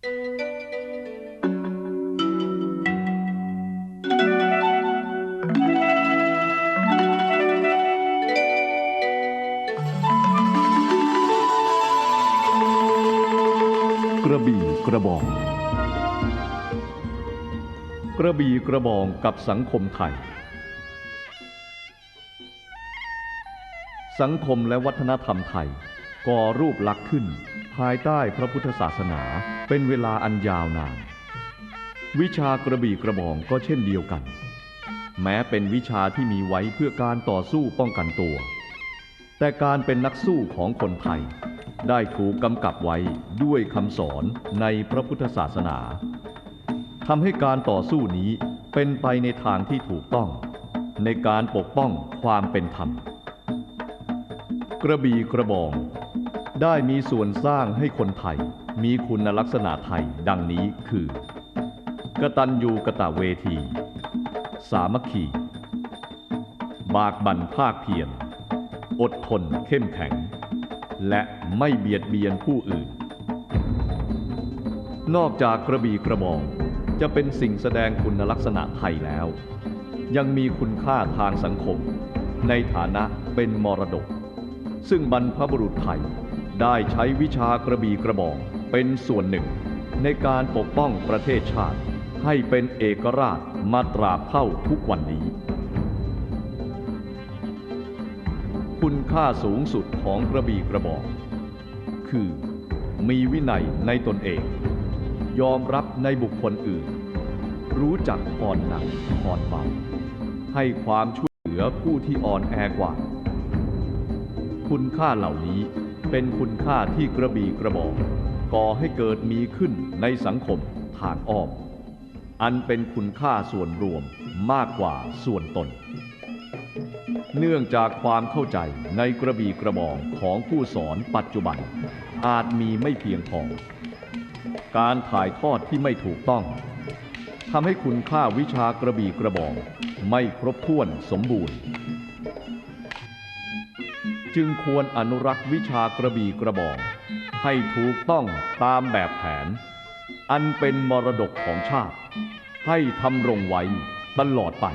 กระบี่กระบอง กระบี่กระบองกับสังคมไทย สังคมและวัฒนธรรมไทยก่อรูปลักษณ์ขึ้น ภายใต้พระพุทธศาสนาเป็นเวลาอันยาวนาน วิชากระบี่กระบองก็เช่นเดียวกัน แม้เป็นวิชาที่มีไว้เพื่อการต่อสู้ป้องกันตัว แต่การเป็นนักสู้ของคนไทย ได้ถูกกำกับไว้ด้วยคำสอนในพระพุทธศาสนาทำให้การต่อสู้นี้เป็นไปในทางที่ถูกต้อง ในการปกป้องความเป็นธรรม กระบี่กระบอง ได้มีส่วนสร้างให้คนไทย มีคุณลักษณะไทยดังนี้คือ กตัญญูกะตะเวที สามัคคี บากบั่นภาคเพียร อดทนเข้มแข็ง และไม่เบียดเบียนผู้อื่น นอกจากกระบี่กระบองจะเป็นสิ่งแสดงคุณลักษณะไทยแล้ว ยังมีคุณค่าทางสังคม ในฐานะเป็นมรดก ซึ่งบรรพบุรุษไทย ได้ใช้วิชากระบี่กระบองเป็นส่วนหนึ่ง ในการปกป้องประเทศชาติ ให้เป็นเอกราชมาตราบเท่าทุกวันนี้ คุณค่าสูงสุดของกระบี่กระบอก คือ มีวินัยในตนเอง ยอมรับในบุคคลอื่น รู้จักผ่อนหนักผ่อนเบาให้ความช่วยเหลือผู้ที่อ่อนแอกว่า คุณค่าเหล่านี้ เป็นคุณค่าที่กระบี่กระบอกก่อให้เกิดมีขึ้นในสังคมทางอ้อม อันเป็นคุณค่าส่วนรวมมากกว่าส่วนตน เนื่องจากความเข้าใจในกระบี่กระบองของผู้สอนปัจจุบัน อาจมีไม่เพียงพอ การถ่ายทอดที่ไม่ถูกต้องทำให้คุณค่าวิชากระบี่กระบองไม่ครบถ้วนสมบูรณ์ จึงควรอนุรักษ์วิชากระบี่กระบอง ให้ถูกต้องตามแบบแผน อันเป็นมรดกของชาติ ให้ทำรงไว้ตลอดไป